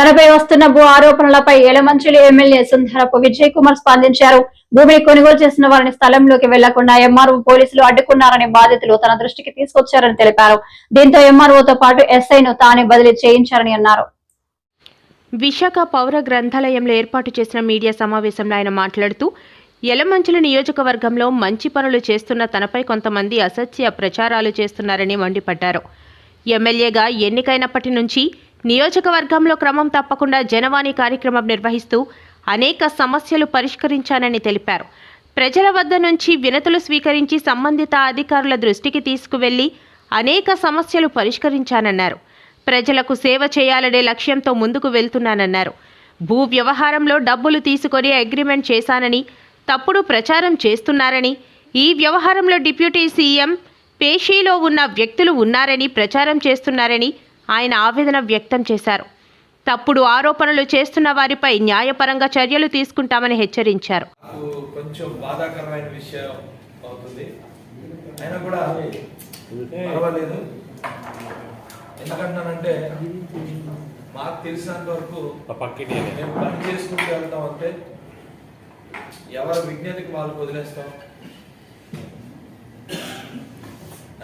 తనపై వస్తున్న భూ ఆరోపణలపై ఎలమంచిలి ఎమ్మెల్యే సుందరపు విజయ్ కుమార్ స్పందించారు. భూమిని కొనుగోలు చేసిన వారిని స్థలంలోకి వెళ్ళకుండా ఎంఆర్ఓ పోలీసులు అడ్డుకున్నారని బాధితులు తన దృష్టికి తీసుకొచ్చారని తెలిపారు. దీంతో ఎంఆర్ఓతో పాటు ఎస్ఐను తానే బదిలీ చేయించారని అన్నారు. విశాఖ పౌర గ్రంథాలయంలో ఏర్పాటు చేసిన మీడియా సమావేశంలో ఆయన మాట్లాడుతూ ఎలమంచుల నియోజకవర్గంలో మంచి పనులు చేస్తున్న తనపై కొంతమంది అసత్య ప్రచారాలు చేస్తున్నారని మండిపడ్డారు. ఎమ్మెల్యేగా ఎన్నికైనప్పటి నుంచి నియోజకవర్గంలో క్రమం తప్పకుండా జనవాణి కార్యక్రమం నిర్వహిస్తూ అనేక సమస్యలు పరిష్కరించానని తెలిపారు. ప్రజల వద్ద నుంచి వినతులు స్వీకరించి సంబంధిత అధికారుల దృష్టికి తీసుకువెళ్ళి అనేక సమస్యలు పరిష్కరించానన్నారు. ప్రజలకు సేవ చేయాలనే లక్ష్యంతో ముందుకు వెళ్తున్నానన్నారు. భూ వ్యవహారంలో డబ్బులు తీసుకొని అగ్రిమెంట్ చేశానని తప్పుడు ప్రచారం చేస్తున్నారని ఈ వ్యవహారంలో డిప్యూటీ సీఎం పేషీలో ఉన్న వ్యక్తులు ఉన్నారని ప్రచారం చేస్తున్నారని ఆయన ఆవేదన వ్యక్తం చేశారు. తప్పుడు ఆరోపణలు చేస్తున్న వారిపై న్యాయపరంగా చర్యలు తీసుకుంటామని హెచ్చరించారు. నాకు కొంచెం బాధాకరమైన విషయం అవుతుంది. అయినా కూడా పర్వాలేదు. ఎందుకంటానంటే మాకు తెలిసినంత వరకు మేము పని చేసుకుంటూ వెళ్తాం అంతే ఎవరి విజ్ఞతకి వాళ్ళకి వదిలేస్తాం.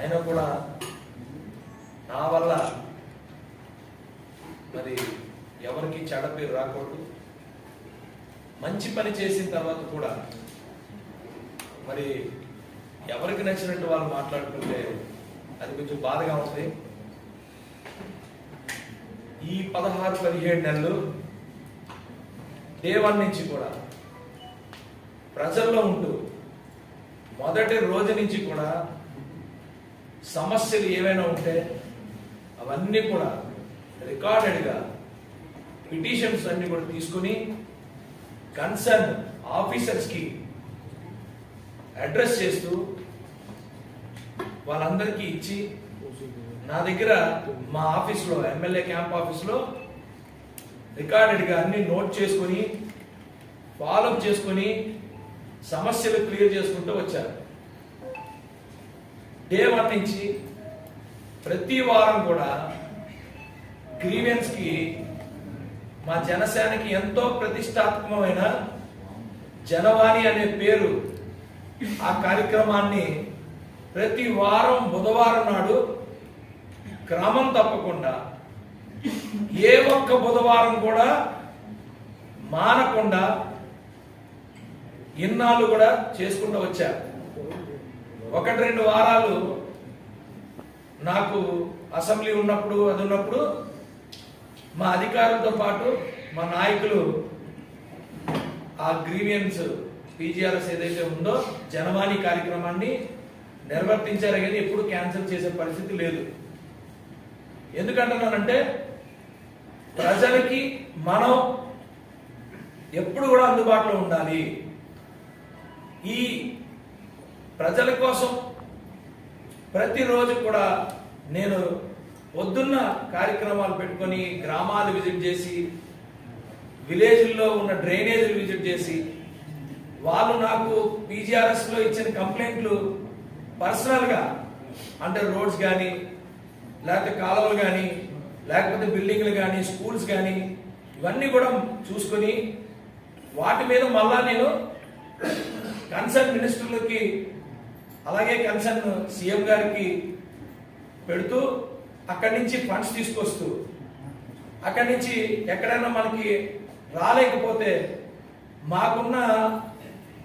అయినా కూడా నా వల్ల మరి ఎవరికి చెడ పేరు రాకూడదు. మంచి పని చేసిన తర్వాత కూడా మరి ఎవరికి నచ్చినట్టు వాళ్ళు మాట్లాడుతుంటే అది కొంచెం బాధగా ఉంది. ఈ పదహారు పదిహేడు నెలలు డే నుంచి కూడా ప్రజల్లో ఉంటూ మొదటి రోజు నుంచి కూడా సమస్యలు ఏవైనా ఉంటే అవన్నీ కూడా రికార్డెడ్గా పిటిషన్స్ అన్ని కూడా తీసుకుని కన్సర్న్ ఆఫీసర్స్కి అడ్రస్ చేస్తూ వాళ్ళందరికీ ఇచ్చి నా దగ్గర మా ఆఫీస్లో ఎమ్మెల్యే క్యాంప్ ఆఫీస్లో రికార్డెడ్గా అన్ని నోట్ చేసుకొని ఫాలోఅప్ చేసుకొని సమస్యలు క్లియర్ చేసుకుంటూ వచ్చారు. డే వన్ నుంచి ప్రతి వారం కూడా గ్రీవెన్స్కి మా జనసేనకి ఎంతో ప్రతిష్టాత్మకమైన జనవాణి అనే పేరు ఆ కార్యక్రమాన్ని ప్రతి వారం బుధవారం నాడు క్రమం తప్పకుండా ఏ ఒక్క బుధవారం కూడా మానకుండా ఇన్నాళ్ళు కూడా చేసుకుంటూ వచ్చారు ఒకటి రెండు వారాలు నాకు అసెంబ్లీ ఉన్నప్పుడు అది ఉన్నప్పుడు మా అధికారులతో పాటు మా నాయకులు ఆ గ్రీవియన్స్ పీజీఆర్ఎస్ ఏదైతే ఉందో జనవాణి కార్యక్రమాన్ని నిర్వర్తించారు కానీ ఎప్పుడు క్యాన్సిల్ చేసే పరిస్థితి లేదు. ఎందుకంటున్నానంటే ప్రజలకి మనం ఎప్పుడు కూడా అందుబాటులో ఉండాలి. ఈ ప్రజల కోసం ప్రతిరోజు కూడా నేను పొద్దున్న కార్యక్రమాలు పెట్టుకొని గ్రామాలు విజిట్ చేసి విలేజ్ల్లో ఉన్న డ్రైనేజీలు విజిట్ చేసి వాళ్ళు నాకు పీజీఆర్ఎస్లో ఇచ్చిన కంప్లైంట్లు పర్సనల్గా అంటే రోడ్స్ కానీ లేకపోతే కాలువలు కానీ లేకపోతే బిల్డింగ్లు కానీ స్కూల్స్ కానీ ఇవన్నీ కూడా చూసుకొని వాటి మీద మళ్ళా నేను కన్సర్న్ మినిస్టర్లకి అలాగే కన్సర్న్ సీఎం గారికి పెడుతూ అక్కడి నుంచి ఫండ్స్ తీసుకొస్తూ అక్కడి నుంచి ఎక్కడైనా మనకి రాలేకపోతే మాకున్న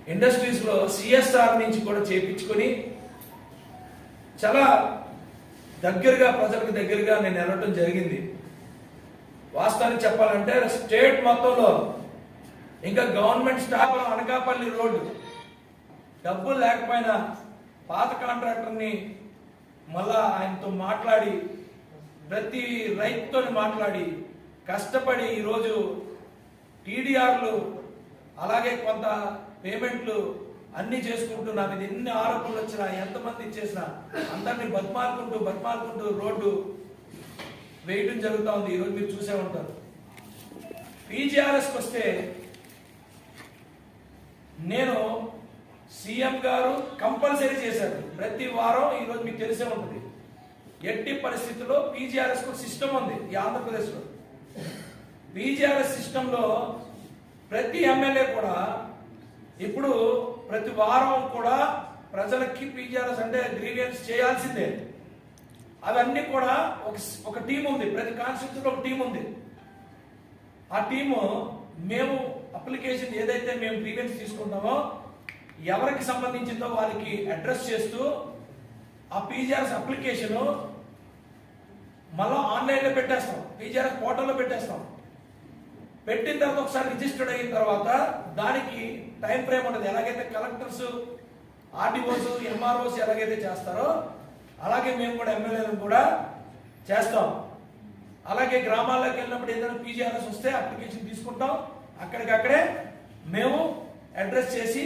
ఇండస్ట్రీస్లో సిఎస్ఆర్ నుంచి కూడా చేపించుకొని చాలా దగ్గరగా ప్రజలకు దగ్గరగా నేను వెళ్ళటం జరిగింది. వాస్తవానికి చెప్పాలంటే స్టేట్ మొత్తంలో ఇంకా గవర్నమెంట్ స్టాఫ్ అనకాపల్లి రోడ్డు డబ్బులు లేకపోయినా పాత కాంట్రాక్టర్ని మళ్ళా ఆయనతో మాట్లాడి ప్రతి రైతుతో మాట్లాడి కష్టపడి ఈరోజు టీడీఆర్లు అలాగే కొంత పేమెంట్లు అన్ని చేసుకుంటూ నాకు ఇది ఎన్ని ఆరోపణలు వచ్చినా ఎంతమంది ఇచ్చేసినా అందరినీ బతిమాలుకుంటూ బతిమాలుకుంటూ రోడ్డు వేయడం జరుగుతూ ఉంది. ఈరోజు మీరు చూసే ఉంటారు. పీజీఆర్ఎస్కి వస్తే నేను సీఎం గారు కంపల్సరీ చేశారు. ప్రతి వారం ఈరోజు మీకు తెలిసే ఉంటుంది. ఎట్టి పరిస్థితుల్లో పీజీఆర్ఎస్ సిస్టమ్ ఉంది ఈ ఆంధ్రప్రదేశ్లో. పీజీఆర్ఎస్ సిస్టంలో ప్రతి ఎమ్మెల్యే కూడా ఇప్పుడు ప్రతి వారం కూడా ప్రజలకి పీజీఆర్ఎస్ అంటే గ్రీవియన్స్ చేయాల్సిందే. అవన్నీ కూడా ఒక ఒక టీం ఉంది. ప్రతి కాన్స్టిట్యూన్సీలో ఒక టీం ఉంది. ఆ టీము మేము అప్లికేషన్ ఏదైతే మేము గ్రీవియన్స్ తీసుకుంటామో ఎవరికి సంబంధించిందో వారికి అడ్రస్ చేస్తూ ఆ పీజీఆర్ఎస్ అప్లికేషన్ మళ్ళీ ఆన్లైన్లో పెట్టేస్తాం. పీజీఆర్ఎస్ పోర్టల్లో పెట్టేస్తాం. పెట్టిన తర్వాత ఒకసారి రిజిస్టర్డ్ అయిన తర్వాత దానికి టైం ఫ్రేమ్ ఉంటుంది. ఎలాగైతే కలెక్టర్స్ ఆర్టీఓస్ ఎంఆర్ఓస్ ఎలాగైతే చేస్తారో అలాగే మేము కూడా ఎమ్మెల్యేలను కూడా చేస్తాం. అలాగే గ్రామాల్లోకి వెళ్ళినప్పుడు ఏదైనా పీజీఆర్ఎస్ వస్తే అప్లికేషన్ తీసుకుంటాం. అక్కడికక్కడే మేము అడ్రస్ చేసి